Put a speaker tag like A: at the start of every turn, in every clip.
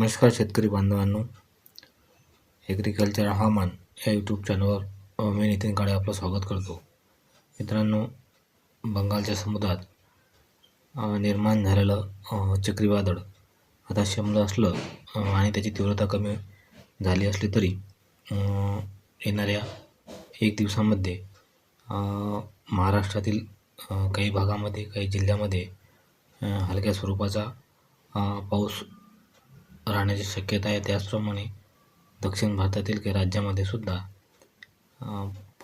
A: नमस्कार शेतकरी बांधवांनो. ॲग्रिकल्चर हवामान या यूट्यूब चॅनलवर मी नितीन काळे आपलं स्वागत करतो. मित्रांनो बंगालच्या समुद्रात निर्माण झालेलं चक्रीवादळ आता शमलं असलं आणि त्याची तीव्रता कमी झाली असली तरी येणाऱ्या एक दिवसामध्ये महाराष्ट्रातील काही भागामध्ये काही जिल्ह्यामध्ये हलक्या स्वरूपाचा पाऊस राहण्याची शक्यता आहे. त्याचप्रमाणे दक्षिण भारतातील काही राज्यामध्ये सुद्धा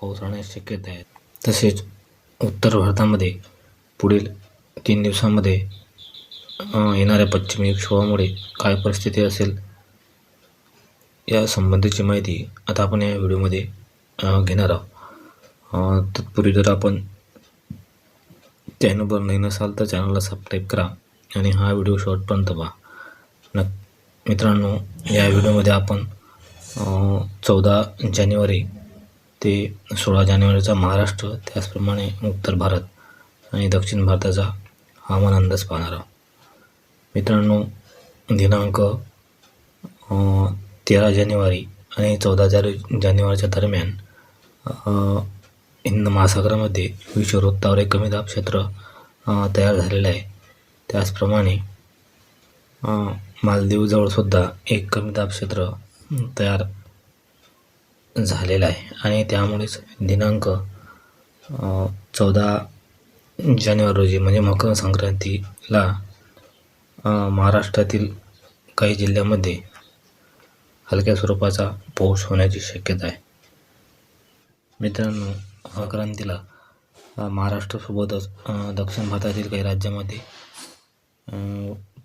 A: पाऊस राहण्याची शक्यता आहे. तसेच उत्तर भारतामध्ये पुढील तीन दिवसामध्ये येणाऱ्या पश्चिमी विक्षोभामुळे काय परिस्थिती असेल या संबंधीची माहिती आता आपण या व्हिडिओमध्ये घेणार आहोत. तत्पूर्वी जर आपण चॅनलवर नवीन असाल तर चॅनलला सबस्क्राईब करा आणि हा व्हिडिओ शॉर्टपर्यंत पहा. मित्रांनो या व्हिडिओमध्ये आपण चौदा जानेवारी ते सोळा जानेवारीचा महाराष्ट्र त्याचप्रमाणे उत्तर भारत आणि दक्षिण भारताचा हवामान अंदाज पाहणार आहोत. मित्रांनो दिनांक तेरा जानेवारी आणि चौदा जाने जानेवारीच्या दरम्यान हिंद महासागरामध्ये विश्ववृत्तावर एक कमी दाब क्षेत्र तयार झालेलं आहे. त्याचप्रमाणे मालदीवजवळसुद्धा एक कमी दाब क्षेत्र तयार झालेलं आहे. आणि त्यामुळेच दिनांक चौदा जानेवारी रोजी म्हणजे मकर संक्रांतीला महाराष्ट्रातील काही जिल्ह्यामध्ये हलक्या स्वरूपाचा पाऊस होण्याची शक्यता आहे. मित्रांनो संक्रांतीला महाराष्ट्रासोबतच दक्षिण भारतातील काही राज्यामध्ये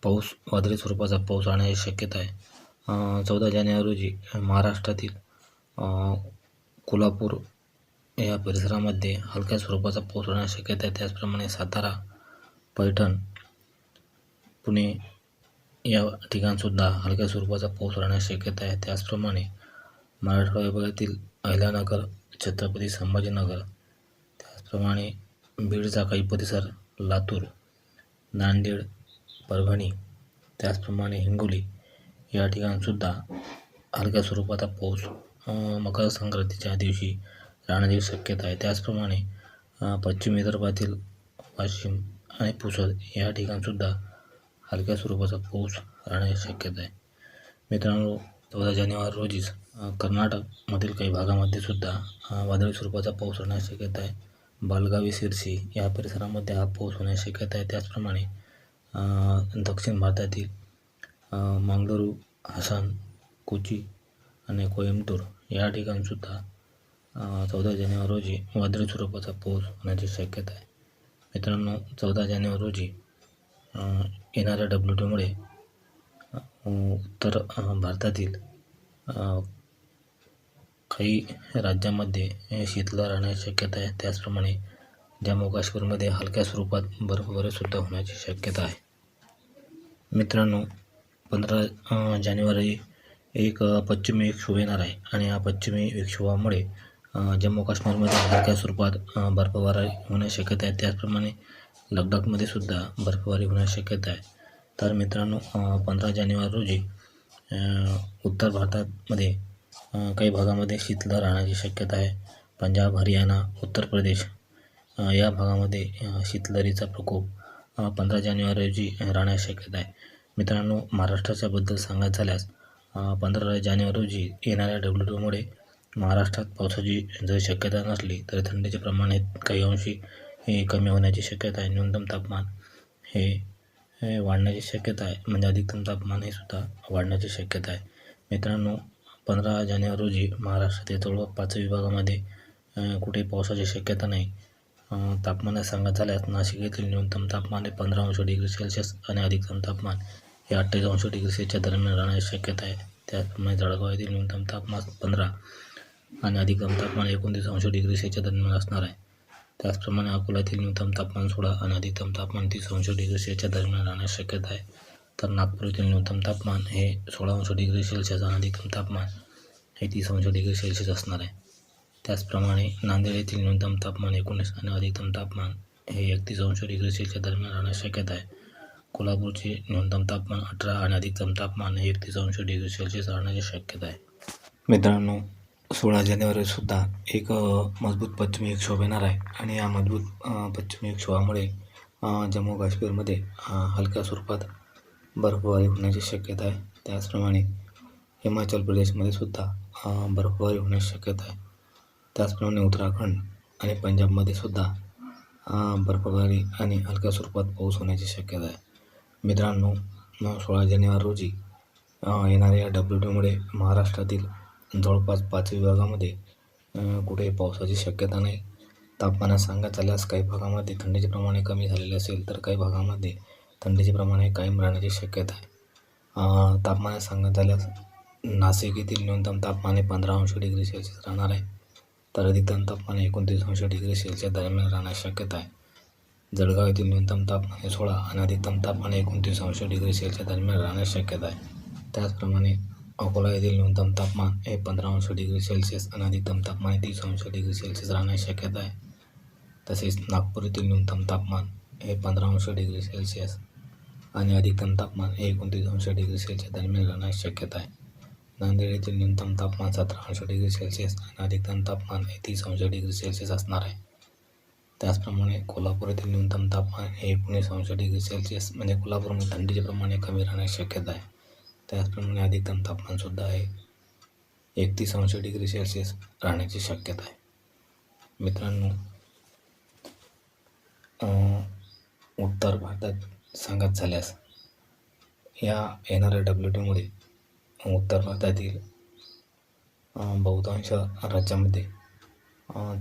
A: पाऊस वादळी स्वरूपाचा पाऊस राहण्याची शक्यता आहे. चौदा जानेवारी रोजी महाराष्ट्रातील कोल्हापूर या परिसरामध्ये हलक्या स्वरूपाचा पाऊस राहण्याची शक्यता आहे. त्याचप्रमाणे सातारा पैठण पुणे या ठिकाणसुद्धा हलक्या स्वरूपाचा पाऊस राहण्याची शक्यता आहे. त्याचप्रमाणे मराठवाडा विभागातील अहिल्यानगर छत्रपती संभाजीनगर त्याचप्रमाणे बीडचा काही परिसर लातूर नांदेड परभणी. त्याचप्रमाणे हिंगोली. या ठिकाणसुद्धा हलक्या स्वरूपाचा पाऊस मकर संक्रांतीच्या दिवशी राहण्याची शक्यता आहे. त्याचप्रमाणे पश्चिम विदर्भातील वाशिम आणि पुसद या ठिकाणसुद्धा हलक्या स्वरूपाचा पाऊस राहण्याची शक्यता आहे. मित्रांनो चौदा जानेवारी रोजीच कर्नाटकमधील काही भागामध्ये सुद्धा वादळी स्वरूपाचा पाऊस राहण्याची शक्यता आहे. बालगावी सिरसी या परिसरामध्ये हा पाऊस होण्याची शक्यता आहे. त्याचप्रमाणे दक्षिण भारतातील मंगळुरू हसन कोची आणि कोइंबतूर या ठिकाणसुद्धा चौदा जानेवारी रोजी वादळी स्वरूपाचा पाऊस होण्याची शक्यता आहे. मित्रांनो चौदा जानेवारी रोजी येणाऱ्या डब्ल्यू टीमुळे उत्तर भारतातील काही राज्यामध्ये शीतलहर राहण्याची शक्यता आहे. त्याचप्रमाणे जम्मू काश्मीरमध्ये हलक्या स्वरूपात बर्फवृष्टीसुद्धा होण्याची शक्यता आहे. मित्रांनो पंधरा जानेवारी एक पश्चिमी विक्षोभ येणार आहे आणि या पश्चिमी विक्षोभामुळे जम्मू काश्मीरमध्ये हलक्या स्वरूपात बर्फवारी बर्फबारी होण्याची शक्यता आहे. त्याचप्रमाणे लडाखमध्ये सुद्धा बर्फबारी होण्याची शक्यता आहे. तर मित्रांनो पंधरा जानेवारी रोजी उत्तर भारतामध्ये काही भागामध्ये शीतलहर राहण्याची शक्यता आहे. पंजाब हरियाणा उत्तर प्रदेश या भागामध्ये शीतलहरीचा प्रकोप पंधरा जानेवारी रोजी राहण्याची शक्यता आहे. मित्रांनो महाराष्ट्राच्या बद्दल सांगायचं झाल्यास पंधरा जानेवारी रोजी येणाऱ्या डब्ल्यू टूमुळे महाराष्ट्रात पावसाची जर शक्यता नसली तरी थंडीचे प्रमाण हे काही अंशी हे कमी होण्याची शक्यता आहे. न्यूनतम तापमान हे हे वाढण्याची शक्यता आहे. म्हणजे अधिकतम तापमान हे सुद्धा वाढण्याची शक्यता आहे. मित्रांनो पंधरा जानेवारी रोजी महाराष्ट्रातील जवळपास पाच विभागामध्ये कुठे कुठेही पावसाची शक्यता नाही. तापमानात सांगत झाल्यास नाशिक येथील न्यूनतम तापमान हे पंधरा अंश डिग्री सेल्सिअस आणि अधिकतम तापमान हे अठ्ठावीस अंश डिग्री सेल्सिअसच्या दरम्यान राहण्याची शक्यता आहे. त्याचप्रमाणे जळगाव येथील न्यूनतम तापमान पंधरा आणि अधिकतम तापमान एकोणतीस अंश डिग्री सेल्सिअसच्या दरम्यान असणार आहे. त्याचप्रमाणे अकोला येथील न्यूनतम तापमान सोळा आणि अधिकतम तापमान तीस अंश डिग्री सेल्सिअसच्या दरम्यान राहण्याची शक्यता आहे. तर नागपूर येथील न्यूनतम तापमान हे सोळा अंश डिग्री सेल्सिअस आणि अधिकतम तापमान हे तीस अंश डिग्री सेल्सिअस असणार आहे. त्याचप्रमाणे नांदेड येथील न्यूनतम तापमान एकोणीस आणि अधिकतम तापमान हे एकतीस अंश डिग्री सेल्सिअसच्या दरम्यान राहण्याची शक्यता आहे. कोल्हापूरचे न्यूनतम तापमान अठरा आणि अधिकतम तापमान हे एकतीस अंश डिग्री सेल्सिअस राहण्याची शक्यता आहे. मित्रांनो सोळा जानेवारीसुद्धा एक मजबूत पश्चिमी विक्षोभ येणार आहे आणि या मजबूत पश्चिमी विक्षोभामुळे जम्मू काश्मीरमध्ये हलक्या स्वरूपात बर्फबारी होण्याची शक्यता आहे. त्याचप्रमाणे हिमाचल प्रदेशमध्ये सुद्धा बर्फवारी बर्फबारी होण्याची शक्यता आहे. त्याचप्रमाणे उत्तराखंड आणि पंजाबमध्ये सुद्धा बर्फबारी आणि हलक्या स्वरूपात पाऊस होण्याची शक्यता आहे. मित्रांनो सोळा जानेवारी रोजी येणाऱ्या डब्ल्यू डीमुळे महाराष्ट्रातील जवळपास पाच विभागामध्ये कुठेही पावसाची शक्यता नाही. तापमानात सांगत झाल्यास काही भागामध्ये थंडीचे प्रमाणे कमी झालेले असेल तर काही भागामध्ये थंडीचे प्रमाणे कायम राहण्याची शक्यता आहे. तापमानात सांगत झाल्यास नाशिक येथील न्यूनतम तापमान हे पंधरा अंश डिग्री सेल्सिअस राहणार आहे. तर अधिकतम तापमान एकोणतीस अंश डिग्री सेल्सिअस दरम्यान राहण्याची शक्यता आहे. जळगाव येथील न्यूनतम तापमान हे सोळा आणि अधिकतम तापमान एकोणतीस अंश डिग्री सेल्सिअस दरम्यान राहण्याची शक्यता आहे. त्याचप्रमाणे अकोला येथील न्यूनतम तापमान हे पंधरा अंश डिग्री सेल्सिअस आणि अधिकतम तापमान हे तीस अंश डिग्री सेल्सिअस राहण्याची शक्यता आहे. तसेच नागपूर येथील न्यूनतम तापमान हे पंधरा अंश डिग्री सेल्सिअस आणि अधिकतम तापमान हे एकोणतीस अंश डिग्री सेल्सिअस दरम्यान राहण्याची शक्यता आहे. नांदेड येथील न्यूनतम तापमान सतरा अंश डिग्री सेल्सिअस आणि अधिकतम तापमान हे तीस अंश डिग्री सेल्सिअस असणार आहे. त्याचप्रमाणे कोल्हापूर येथील न्यूनतम तापमान हे एकोणीस अंश डिग्री सेल्सिअस म्हणजे कोल्हापूरमध्ये थंडीचे प्रमाणे कमी राहण्याची शक्यता आहे. त्याचप्रमाणे अधिकतम तापमानसुद्धा आहे एकतीस अंश डिग्री सेल्सिअस राहण्याची शक्यता आहे. मित्रांनो उत्तर भारतात सांगत झाल्यास या येणाऱ्या डब्ल्यू टीमुळे उत्तर भारतातील बहुतांश राज्यामध्ये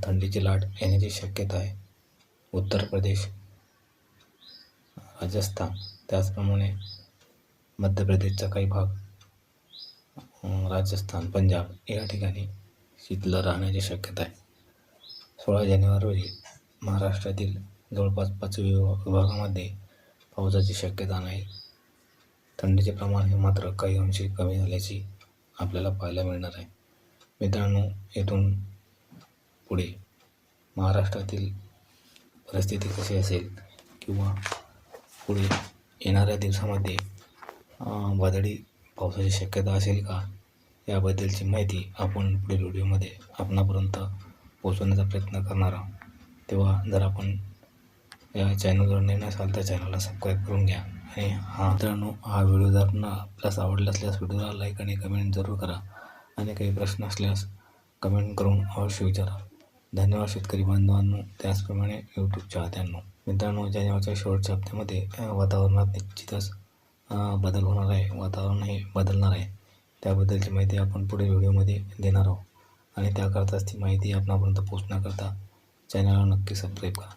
A: थंडीची लाट येण्याची शक्यता आहे. उत्तर प्रदेश राजस्थान त्याचप्रमाणे मध्य प्रदेशचा काही भाग राजस्थान पंजाब या ठिकाणी शीतल राहण्याची शक्यता आहे. सोळा जानेवारी रोजी महाराष्ट्रातील जवळपास पाच विभागामध्ये पावसाची शक्यता नाही. थंडीचे प्रमाण हे मात्र काही अंशी कमी झाल्याची आपल्याला पाहायला मिळणार आहे. मित्रांनो येथून पुढे महाराष्ट्रातील परिस्थिती कशी असेल किंवा पुढे येणाऱ्या दिवसामध्ये वादळी पावसाची शक्यता असेल का? याबद्दलची माहिती आपण पुढील व्हिडिओमध्ये आपणापर्यंत पोहोचवण्याचा प्रयत्न करणार आहोत. तेव्हा जर आपण या चॅनलवर नवीन असाल तर चॅनलला सबस्क्राईब करून घ्या. आहे. हा मित्रांनो हा व्हिडिओ जर ना आपल्यास आवडला असल्यास व्हिडिओला लाईक आणि कमेंट जरूर करा. आणि काही प्रश्न असल्यास कमेंट करून अवश्य विचारा. धन्यवाद शेतकरी बांधवांनो. त्याचप्रमाणे यूट्यूब चाहत्यांनो. मित्रांनो जानेवारीच्या शेवटच्या हप्त्यामध्ये वातावरणात निश्चितच बदल होणार आहे. वातावरण हे बदलणार आहे. त्याबद्दलची माहिती आपण पुढील व्हिडिओमध्ये देणार आहोत. आणि त्याकरताच ती माहिती आपणापर्यंत पोहोचण्याकरता चॅनलला नक्की सबस्क्राईब करा.